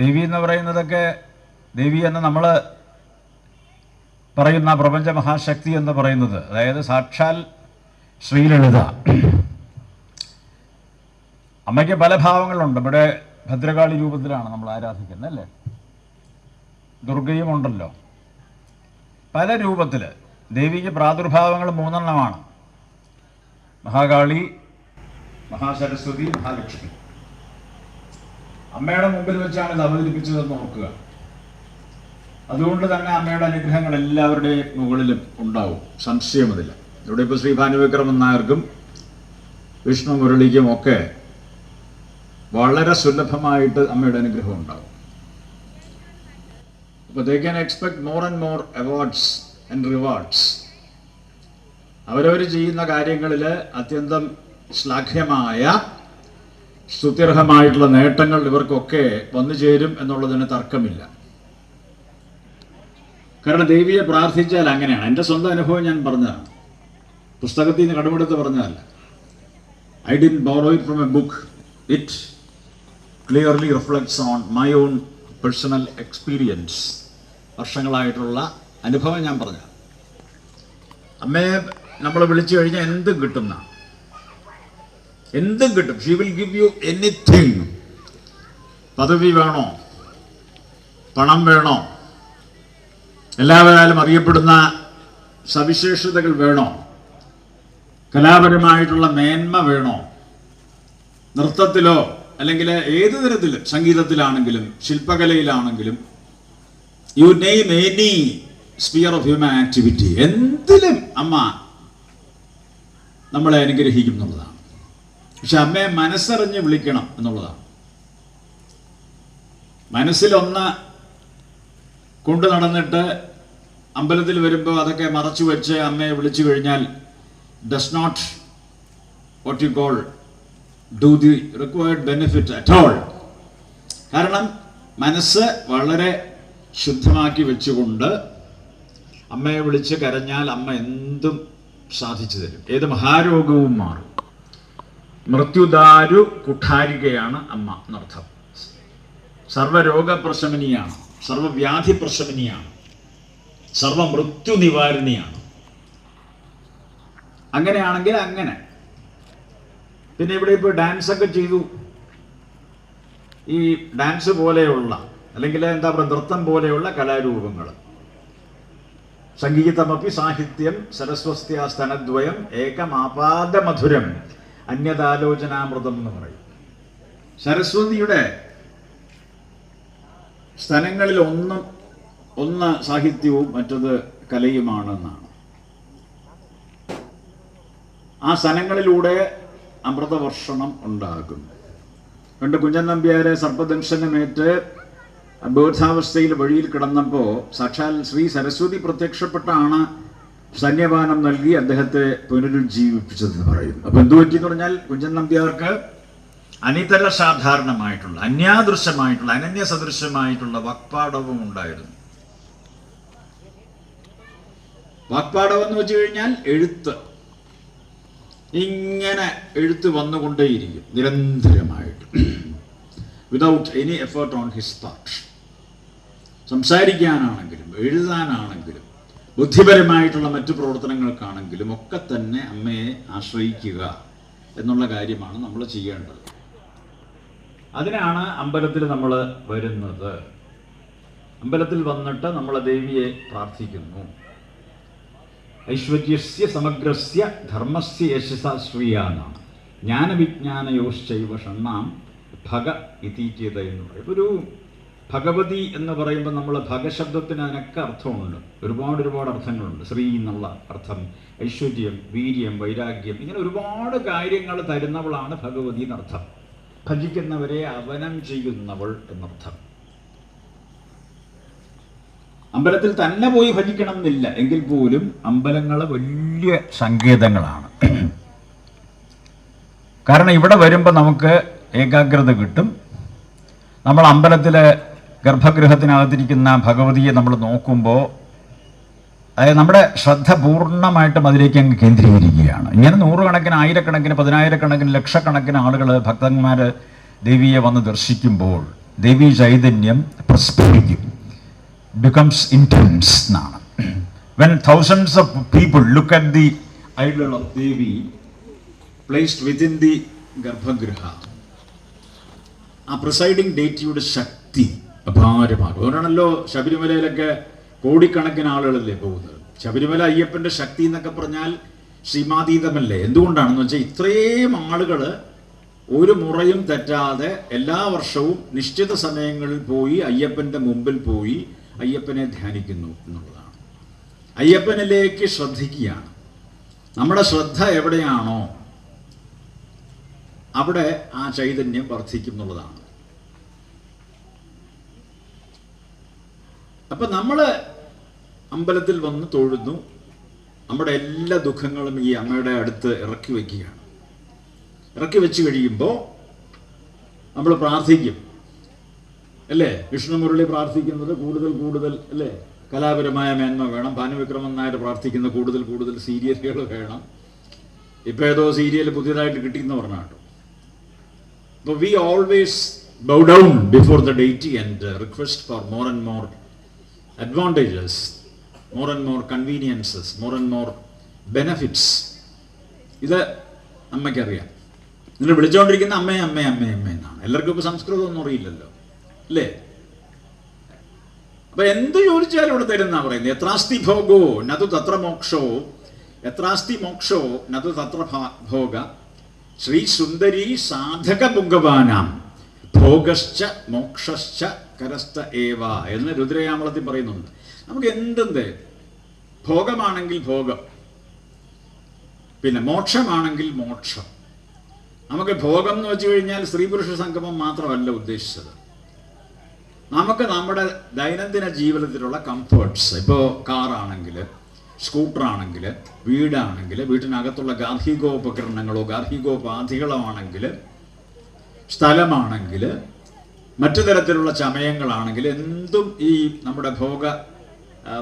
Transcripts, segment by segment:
ദേവി എന്ന് പറയുന്നതൊക്കെ ദേവി എന്ന് നമ്മൾ പറയുന്ന പ്രപഞ്ച മഹാശക്തി എന്ന് പറയുന്നത്. അതായത് സാക്ഷാൽ ശ്രീലളിത. അമ്മയ്ക്ക് പല ഭാവങ്ങളുണ്ട്. ഇവിടെ ഭദ്രകാളി രൂപത്തിലാണ് നമ്മൾ ആരാധിക്കുന്നത് അല്ലേ? ദുർഗയും ഉണ്ടല്ലോ പല രൂപത്തിൽ ദേവിക്ക് പ്രാദുർഭാവങ്ങൾ മൂന്നെണ്ണമാണ്. മഹാകാളി മഹാസരസ്വതി മഹാലക്ഷ്മി. അമ്മയുടെ മുമ്പിൽ വെച്ചാണ് ഇത് അവതരിപ്പിച്ചതെന്ന് ഓർക്കുക. അതുകൊണ്ട് തന്നെ അമ്മയുടെ അനുഗ്രഹങ്ങൾ എല്ലാവരുടെയും മുകളിലും ഉണ്ടാവും. സംശയമതില്ല ഇവിടെ ഇപ്പോൾ ശ്രീ ഭാനുവിക്രമൻ നായർക്കും വിഷ്ണു മുരളിക്കും ഒക്കെ വളരെ സുലഭമായിട്ട് അമ്മയുടെ അനുഗ്രഹം ഉണ്ടാവും. അപ്പോൾ they can expect more and more awards and rewards അവരവർ ചെയ്യുന്ന കാര്യങ്ങളിൽ അത്യന്തം ശ്ലാഘ്യമായ സ്തുത്യർഹമായിട്ടുള്ള നേട്ടങ്ങൾ ഇവർക്കൊക്കെ വന്നു ചേരും എന്നുള്ളതിന് തർക്കമില്ല. കാരണം ദേവിയെ പ്രാർത്ഥിച്ചാൽ അങ്ങനെയാണ്. എന്റെ സ്വന്തം അനുഭവം ഞാൻ പറഞ്ഞതാണ്. പുസ്തകത്തിൽ നിന്ന് കടമെടുത്ത് പറഞ്ഞതല്ല. I didn't borrow it from a book it clearly reflects on my own personal experience വർഷങ്ങളായിട്ടുള്ള അനുഭവം ഞാൻ പറഞ്ഞു അമ്മയെ നമ്മൾ വിളിച്ചു കഴിഞ്ഞാൽ എന്തും കിട്ടുന്ന എന്തും കിട്ടും. She will give you anything പദവി വേണോ? പണം വേണോ? എല്ലാവരാലും അറിയപ്പെടുന്ന സവിശേഷതകൾ വേണോ? കലാപരമായിട്ടുള്ള മേന്മ വേണോ? നൃത്തത്തിലോ അല്ലെങ്കിൽ ഏത് തരത്തിലും സംഗീതത്തിലാണെങ്കിലും ശില്പകലയിലാണെങ്കിലും you name any sphere of human activity എന്തിലും അമ്മ നമ്മളെ അനുഗ്രഹിക്കും എന്നുള്ളതാണ്. പക്ഷെ അമ്മയെ മനസ്സറിഞ്ഞ് വിളിക്കണം എന്നുള്ളതാണ്. മനസ്സിലൊന്ന് കൊണ്ടു നടന്നിട്ട് അമ്പലത്തിൽ വരുമ്പോൾ അതൊക്കെ മറച്ചു വെച്ച് അമ്മയെ വിളിച്ചു കഴിഞ്ഞാൽ does not what you call do the required benefit at all കാരണം മനസ്സ് വളരെ ശുദ്ധമാക്കി വെച്ചുകൊണ്ട് അമ്മയെ വിളിച്ച് കരഞ്ഞാൽ അമ്മ എന്തും സാധിച്ചു തരും. ഏത് മഹാരോഗവും മാറും. മൃത്യുദാരു കുഠാരികയാണ് അമ്മ എന്നർത്ഥം. സർവരോഗ പ്രശമനിയാണ് സർവവ്യാധി പ്രശമനിയാണ് സർവമൃത്യു നിവാരണിയാണ് അങ്ങനെയാണെങ്കിൽ അങ്ങനെ. പിന്നെ ഇവിടെ ഇപ്പോൾ ഡാൻസ് ഒക്കെ ചെയ്തു. ഈ ഡാൻസ് പോലെയുള്ള അല്ലെങ്കിൽ എന്താ പറയുക നൃത്തം പോലെയുള്ള കലാരൂപങ്ങൾ. സംഗീതമപ്പി സാഹിത്യം സരസ്വസ്ഥ സ്തനദ്വയം ഏകമാപാദമധുരം അന്യതാലോചനാമൃതം എന്ന് പറയും. സരസ്വതിയുടെ സ്ഥലങ്ങളിൽ ഒന്നും ഒന്ന് സാഹിത്യവും മറ്റത് കലയുമാണെന്നാണ്. ആ സ്ഥലങ്ങളിലൂടെ അമൃതവർഷണം ഉണ്ടാകും പണ്ട് കുഞ്ചൻ നമ്പ്യാരെ സർപ്പദംശനമേറ്റ് ബോധാവസ്ഥയിൽ വഴിയിൽ കിടന്നപ്പോൾ സാക്ഷാൽ ശ്രീ സരസ്വതി പ്രത്യക്ഷപ്പെട്ടാണ് സന്യപാനം നൽകി അദ്ദേഹത്തെ പുനരുജ്ജീവിപ്പിച്ചതെന്ന് പറയുന്നു അപ്പൊ എന്തു പറ്റിയെന്ന് പറഞ്ഞാൽ കുഞ്ചൻ നമ്പ്യാർക്ക് അനിതര സാധാരണമായിട്ടുള്ള അന്യാദൃശ്യമായിട്ടുള്ള അനന്യ സദൃശ്യമായിട്ടുള്ള വാക്പാടവും ഉണ്ടായിരുന്നു. വാക്പാടം എന്ന് വെച്ച് കഴിഞ്ഞാൽ എഴുത്ത്. ഇങ്ങനെ എഴുത്ത് വന്നുകൊണ്ടേയിരിക്കും നിരന്തരമായിട്ട്. Without any effort on his part സംസാരിക്കാനാണെങ്കിലും എഴുതാനാണെങ്കിലും ബുദ്ധിപരമായിട്ടുള്ള മറ്റു പ്രവർത്തനങ്ങൾക്കാണെങ്കിലും ഒക്കെ തന്നെ അമ്മയെ ആശ്രയിക്കുക എന്നുള്ള കാര്യമാണ് നമ്മൾ ചെയ്യേണ്ടത്. അതിനാണ് അമ്പലത്തിൽ നമ്മൾ വരുന്നത്. അമ്പലത്തിൽ വന്നിട്ട് നമ്മൾ ദേവിയെ പ്രാർത്ഥിക്കുന്നു. ഐശ്വര്യസ്യ സമഗ്രസ്യ ധർമ്മസ്യ യശസ ജ്ഞാനവിജ്ഞാനയോശ്ചൈവ ഷണ്ണാം ഭഗ ഇതീചേത എന്ന് പറയും. ഒരു ഭഗവതി എന്ന് പറയുമ്പോൾ നമ്മൾ ഭഗശബ്ദത്തിന് അതിനൊക്കെ അർത്ഥമുണ്ട്. ഒരുപാട് ഒരുപാട് അർത്ഥങ്ങളുണ്ട്. ശ്രീ എന്നുള്ള അർത്ഥം ഐശ്വര്യം വീര്യം വൈരാഗ്യം ഇങ്ങനെ ഒരുപാട് കാര്യങ്ങൾ തരുന്നവളാണ് ഭഗവതി എന്നർത്ഥം. ഭജിക്കുന്നവരെ അവനം ചെയ്യുന്നവൾ എന്നർത്ഥം. അമ്പലത്തിൽ തന്നെ പോയി ഭജിക്കണം എന്നില്ല. എങ്കിൽ പോലും അമ്പലങ്ങൾ വലിയ സങ്കേതങ്ങളാണ്. കാരണം ഇവിടെ വരുമ്പോൾ നമുക്ക് ഏകാഗ്രത കിട്ടും. നമ്മൾ അമ്പലത്തിലെ ഗർഭഗൃഹത്തിനകത്തിരിക്കുന്ന ഭഗവതിയെ നമ്മൾ നോക്കുമ്പോൾ അതായത് നമ്മുടെ ശ്രദ്ധ പൂർണമായിട്ടും അതിലേക്ക് അങ്ങ് കേന്ദ്രീകരിക്കുകയാണ്. ഇങ്ങനെ നൂറുകണക്കിന് ആയിരക്കണക്കിന് പതിനായിരക്കണക്കിന് ലക്ഷക്കണക്കിന് ആളുകൾ ഭക്തന്മാർ ദേവിയെ വന്ന് ദർശിക്കുമ്പോൾ ദേവി ചൈതന്യം പ്രസ്ഫുരിക്കും. ബിക്കംസ് ഇന്റൻസ് എന്നാണ്. When thousands of people look at the idol of Devi placed within the garbhagriha ആ പ്രിസൈഡിങ് ഡേറ്റിയുടെ ശക്തി അപാരമാകും. അതുകൊണ്ടാണല്ലോ ശബരിമലയിലൊക്കെ കോടിക്കണക്കിന് ആളുകളല്ലേ പോകുന്നത്. ശബരിമല അയ്യപ്പന്റെ ശക്തി എന്നൊക്കെ പറഞ്ഞാൽ സീമാതീതമല്ലേ എന്തുകൊണ്ടാണെന്ന് വെച്ചാൽ ഇത്രയും ആളുകൾ ഒരു മുറയും തെറ്റാതെ എല്ലാ വർഷവും നിശ്ചിത സമയങ്ങളിൽ പോയി അയ്യപ്പന്റെ മുമ്പിൽ പോയി അയ്യപ്പനെ ധ്യാനിക്കുന്നു എന്നുള്ളതാണ്. അയ്യപ്പനിലേക്ക് ശ്രദ്ധിക്കുകയാണ്. നമ്മുടെ ശ്രദ്ധ എവിടെയാണോ അവിടെ ആ ചൈതന്യം വർദ്ധിക്കും എന്നുള്ളതാണ് അപ്പൊ നമ്മൾ അമ്പലത്തിൽ വന്ന് തൊഴുന്നു. നമ്മുടെ എല്ലാ ദുഃഖങ്ങളും ഈ അമ്മയുടെ അടുത്ത് ഇറക്കി വയ്ക്കുകയാണ്. ഇറക്കി വെച്ച് കഴിയുമ്പോൾ നമ്മൾ പ്രാർത്ഥിക്കും. അല്ലേ? വിഷ്ണുമുരളി പ്രാർത്ഥിക്കുന്നത് കൂടുതൽ കൂടുതൽ അല്ലേ? കലാപരമായ മേന്മ വേണം. ഭാനുവിക്രമൻ നായർ പ്രാർത്ഥിക്കുന്ന കൂടുതൽ കൂടുതൽ സീരിയലുകൾ വേണം. ഇപ്പൊ ഏതോ സീരിയൽ പുതിയതായിട്ട് കിട്ടിയെന്ന് പറഞ്ഞ കേട്ടോ. അപ്പോൾ we always bow down before the deity and request for more and more advantages more and more conveniences, more and more benefits. ഇത് അമ്മയ്ക്കറിയാം നിങ്ങൾ വിളിച്ചുകൊണ്ടിരിക്കുന്ന അമ്മേ അമ്മേ അമ്മേ അമ്മേ എന്നാണ്. എല്ലാവർക്കും ഇപ്പോൾ സംസ്കൃതം ഒന്നും അറിയില്ലല്ലോ. അല്ലേ? അപ്പൊ എന്ത് ചോദിച്ചാലും ഇവിടെ തരുന്ന പറയുന്നത്? എത്രാസ്തി ഭോഗോ നതു തത്ര മോക്ഷോ എത്രാസ്തി മോക്ഷോ നതു തത്ര ഭോഗ ശ്രീ സുന്ദരി സാധക ഭോഗശ്ച മോക്ഷശ്ച കരസ്ഥ ഏവ എന്ന് രുദ്രയാമളത്തിൽ പറയുന്നുണ്ട്. നമുക്ക് എന്തെന്ത് ഭോഗമാണെങ്കിൽ ഭോഗം. പിന്നെ മോക്ഷമാണെങ്കിൽ മോക്ഷം. നമുക്ക് ഭോഗം എന്ന് വെച്ച് കഴിഞ്ഞാൽ സ്ത്രീ പുരുഷ സംഗമം മാത്രമല്ല ഉദ്ദേശിച്ചത്. നമുക്ക് നമ്മുടെ ദൈനംദിന ജീവിതത്തിലുള്ള കംഫേർട്ട്സ് ഇപ്പോൾ കാറാണെങ്കിൽ സ്കൂട്ടറാണെങ്കിൽ വീടാണെങ്കിൽ വീട്ടിനകത്തുള്ള ഗാർഹികോപകരണങ്ങളോ ഗാർഹികോപാധികളോ ആണെങ്കിൽ സ്ഥലമാണെങ്കിൽ മറ്റു തരത്തിലുള്ള ചമയങ്ങളാണെങ്കിൽ എന്തും ഈ നമ്മുടെ ഭോഗ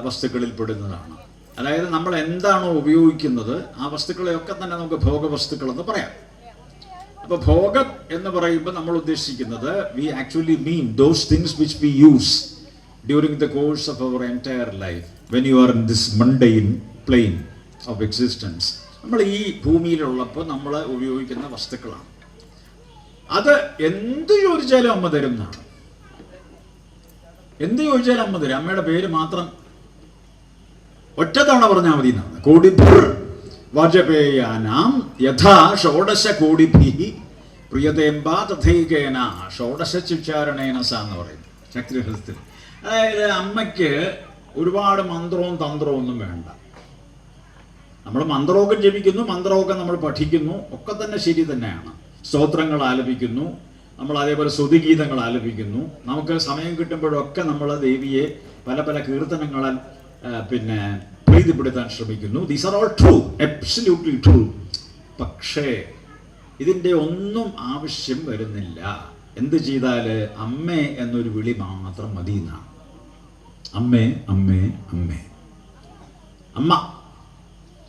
വസ്തുക്കളിൽ പെടുന്നതാണ്. അതായത് നമ്മൾ എന്താണോ ഉപയോഗിക്കുന്നത് ആ വസ്തുക്കളെയൊക്കെ തന്നെ നമുക്ക് ഭോഗ വസ്തുക്കളെന്ന് പറയാം. അപ്പോൾ ഭോഗം എന്ന് പറയുമ്പോൾ നമ്മൾ ഉദ്ദേശിക്കുന്നത് we actually mean those things which we use during the course of our entire life when you are in this mundane plane of existence നമ്മൾ ഈ ഭൂമിയിലുള്ളപ്പോൾ നമ്മൾ ഉപയോഗിക്കുന്ന വസ്തുക്കളാണ്. അത് എന്ത് ചോദിച്ചാലും അമ്മ തരും എന്നാണ് എന്ത് ചോദിച്ചാലും അമ്മ തരും. അമ്മയുടെ പേര് മാത്രം ഒറ്റ തവണ പറഞ്ഞാൽ മതി എന്നാണ് കോടി വാജപേയാനാം യഥാ ഷോഡശ കോടിഭി പ്രിയതേമ്പ തഥൈകേന. ഷോഡശ സ എന്ന് പറയും ശക്തിരഹസ്യത്തിൽ അതായത് അമ്മയ്ക്ക് ഒരുപാട് മന്ത്രവും തന്ത്രവും ഒന്നും വേണ്ട. നമ്മൾ മന്ത്രമൊക്കെ ജപിക്കുന്നു മന്ത്രമൊക്കെ നമ്മൾ പഠിക്കുന്നു ഒക്കെ തന്നെ ശരി തന്നെയാണ്. സ്തോത്രങ്ങൾ ആലപിക്കുന്നു. നമ്മൾ അതേപോലെ സ്തുതിഗീതങ്ങൾ ആലപിക്കുന്നു. നമുക്ക് സമയം കിട്ടുമ്പോഴൊക്കെ നമ്മൾ ദേവിയെ പല പല കീർത്തനങ്ങളാൽ പിന്നെ പ്രീതിപ്പെടുത്താൻ ശ്രമിക്കുന്നു. These are all true absolutely true പക്ഷേ ഇതിന്റെ ഒന്നും ആവശ്യം വരുന്നില്ല. എന്ത് ചെയ്താൽ അമ്മേ എന്നൊരു വിളി മാത്രം മതി എന്നാണ്. അമ്മേ അമ്മേ അമ്മേ. അമ്മ.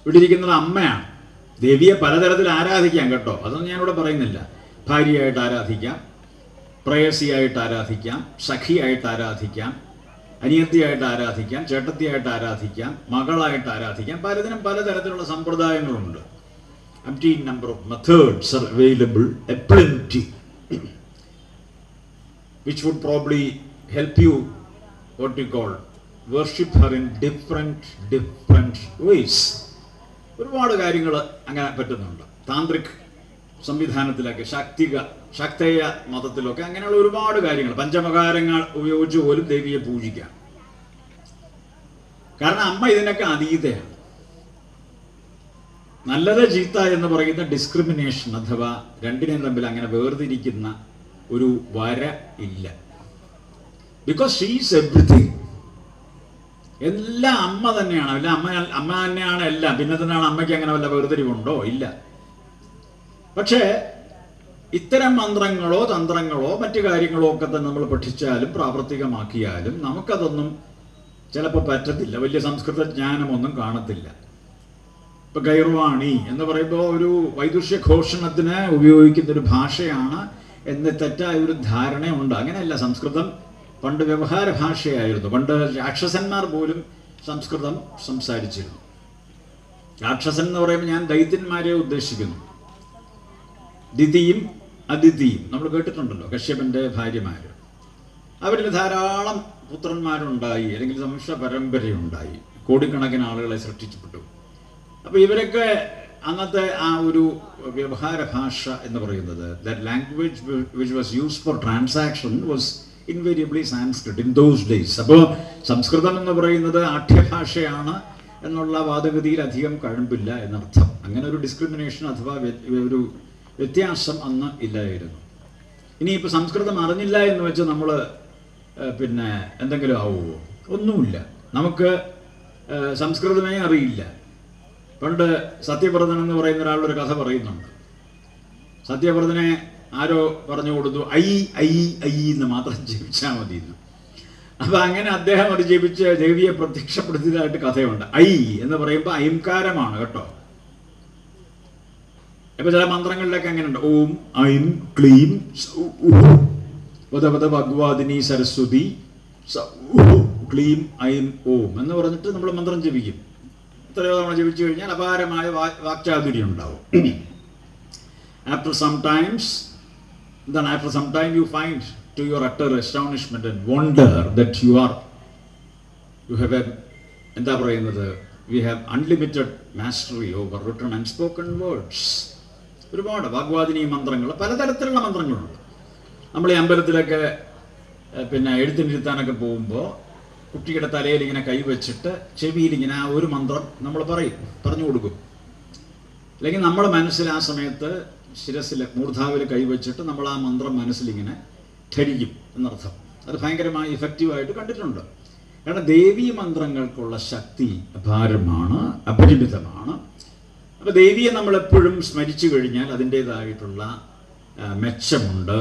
ഇവിടെ ഇരിക്കുന്നത് അമ്മയാണ്. ദേവിയെ പലതരത്തിൽ ആരാധിക്കാം കേട്ടോ. അതൊന്നും ഞാനിവിടെ പറയുന്നില്ല. ഭാര്യയായിട്ട് ആരാധിക്കാം പ്രേയസിയായിട്ട് ആരാധിക്കാം സഖിയായിട്ട് ആരാധിക്കാം അനിയത്തിയായിട്ട് ആരാധിക്കാം ചേട്ടത്തിയായിട്ട് ആരാധിക്കാം മകളായിട്ട് ആരാധിക്കാം. പലതിനും പലതരത്തിലുള്ള സമ്പ്രദായങ്ങളുണ്ട്. Empty number of methods are available, a which which would probably help you, you call worship her in different, different ways. ഒരുപാട് കാര്യങ്ങൾ അങ്ങനെ പറ്റുന്നുണ്ട്. താന്ത്രിക് സംവിധാനത്തിലൊക്കെ ശാക്തിക ശക്തേയ മതത്തിലൊക്കെ അങ്ങനെയുള്ള ഒരുപാട് കാര്യങ്ങൾ പഞ്ചമകാരങ്ങൾ ഉപയോഗിച്ച് പോലും ദേവിയെ പൂജിക്കാം. കാരണം അമ്മ ഇതിനൊക്കെ അതീതയാണ്. നല്ലത് ചീത്ത എന്ന് പറയുന്ന ഡിസ്ക്രിമിനേഷൻ അഥവാ രണ്ടിനെയും തമ്മിൽ അങ്ങനെ വേർതിരിക്കുന്ന ഒരു വര ഇല്ല. ബിക്കോസ് ഷീസ് എവ്രിതിങ് എല്ലാം അമ്മ തന്നെയാണ്. അല്ല അമ്മ അമ്മ തന്നെയാണ് എല്ലാം. പിന്നെ തന്നെയാണ് അമ്മയ്ക്ക് അങ്ങനെ വല്ല വേർതിരിവുണ്ടോ ഇല്ല. പക്ഷേ ഇത്തരം മന്ത്രങ്ങളോ തന്ത്രങ്ങളോ മറ്റു കാര്യങ്ങളോ ഒക്കെ തന്നെ നമ്മൾ പഠിച്ചാലും പ്രാവർത്തികമാക്കിയാലും നമുക്കതൊന്നും ചിലപ്പോൾ പറ്റത്തില്ല. വലിയ സംസ്കൃത ജ്ഞാനമൊന്നും കാണത്തില്ല. ഇപ്പൊ ഗൈർവാണി എന്ന് പറയുമ്പോൾ ഒരു വൈദുഷ്യ ഘോഷണത്തിന് ഉപയോഗിക്കുന്ന ഒരു ഭാഷയാണ് എന്ന് തെറ്റായ ഒരു ധാരണയുണ്ട്. അങ്ങനെയല്ല സംസ്കൃതം പണ്ട് വ്യവഹാര ഭാഷയായിരുന്നു. പണ്ട് രാക്ഷസന്മാർ പോലും സംസ്കൃതം സംസാരിച്ചിരുന്നു. രാക്ഷസൻ എന്ന് പറയുമ്പോൾ ഞാൻ ദൈത്യന്മാരെ ഉദ്ദേശിക്കുന്നു. ദിതിയും അതിഥിയും. നമ്മൾ കേട്ടിട്ടുണ്ടല്ലോ കശ്യപന്റെ ഭാര്യമാര്. അവരിൽ ധാരാളം പുത്രന്മാരുണ്ടായി അല്ലെങ്കിൽ സംശ പരമ്പരയുണ്ടായി. കോടിക്കണക്കിന് ആളുകളെ സൃഷ്ടിച്ചപ്പെട്ടു അപ്പോൾ ഇവരൊക്കെ അന്നത്തെ ആ ഒരു വ്യവഹാര ഭാഷ എന്ന് പറയുന്നത് that language which was use for transaction was invariably Sanskrit in those days അപ്പോൾ സംസ്കൃതം എന്ന് പറയുന്നത് ആഠ്യഭാഷയാണ് എന്നുള്ള വാദഗതിയിൽ അധികം കഴമ്പില്ല എന്നർത്ഥം. അങ്ങനെ ഒരു ഡിസ്ക്രിമിനേഷൻ അഥവാ ഒരു വ്യത്യാസം അന്ന് ഇല്ലായിരുന്നു. ഇനിയിപ്പോൾ സംസ്കൃതം അറിഞ്ഞില്ല എന്ന് വെച്ച് നമ്മൾ പിന്നെ എന്തെങ്കിലും ആവുമോ ഒന്നുമില്ല. നമുക്ക് സംസ്കൃതമേ അറിയില്ല. പണ്ട് സത്യവ്രതൻ എന്ന് പറയുന്ന ഒരാളൊരു കഥ പറയുന്നുണ്ട്. സത്യപ്രദനെ ആരോ പറഞ്ഞു കൊടുത്തു ഐ ഐ ഐ എന്ന് മാത്രം ജപിച്ചാൽ മതി എന്ന് അപ്പൊ അങ്ങനെ അദ്ദേഹം അത് ജപിച്ച് ദേവിയെ പ്രത്യക്ഷപ്പെടുത്തിയതായിട്ട് കഥയുണ്ട്. ഐ എന്ന് പറയുമ്പോൾ അയംകാരമാണ് കേട്ടോ. ഇപ്പൊ ചില മന്ത്രങ്ങളിലൊക്കെ അങ്ങനെയുണ്ട്. ഓം ഐം ക്ലീം ഭഗവാദിനി സരസ്വതി ക്ലീം ഐം ഓം എന്ന് പറഞ്ഞിട്ട് നമ്മൾ മന്ത്രം ജപിക്കും. എത്രയോ തവണ ജപിച്ചു കഴിഞ്ഞാൽ അപാരമായ വാക്ചാതുര്യം ഉണ്ടാവും. ആഫ്റ്റർ സം ടൈംസ് എന്താണ് after some time you find to your utter astonishment and wonder that you are, you have a, എന്താ പറയുന്നത്? We have unlimited mastery over written and spoken words ഒരുപാട് വാഗ്വാദിനി മന്ത്രങ്ങൾ പലതരത്തിലുള്ള മന്ത്രങ്ങളുണ്ട്. നമ്മൾ ഈ അമ്പലത്തിലൊക്കെ പിന്നെ എഴുത്തിനിരുത്താനൊക്കെ പോകുമ്പോൾ കുട്ടിയുടെ തലയിൽ ഇങ്ങനെ കൈവച്ചിട്ട് ചെവിയിൽ ഇങ്ങനെ ആ ഒരു മന്ത്രം നമ്മൾ പറയും പറഞ്ഞു കൊടുക്കും. അല്ലെങ്കിൽ നമ്മുടെ മനസ്സിൽ ആ സമയത്ത് ശിരസിൽ മൂർധാവിൽ കൈവച്ചിട്ട് നമ്മൾ ആ മന്ത്രം മനസ്സിലിങ്ങനെ ധരിക്കും എന്നർത്ഥം. അത് ഭയങ്കരമായി ഇഫക്റ്റീവായിട്ട് കണ്ടിട്ടുണ്ട്. കാരണം ദേവീ മന്ത്രങ്ങൾക്കുള്ള ശക്തി അപാരമാണ് അപരിമിതമാണ്. അപ്പോൾ ദേവിയെ നമ്മൾ എപ്പോഴും സ്മരിച്ചു കഴിഞ്ഞാൽ അതിന്റേതായിട്ടുള്ള മെച്ചമുണ്ട്.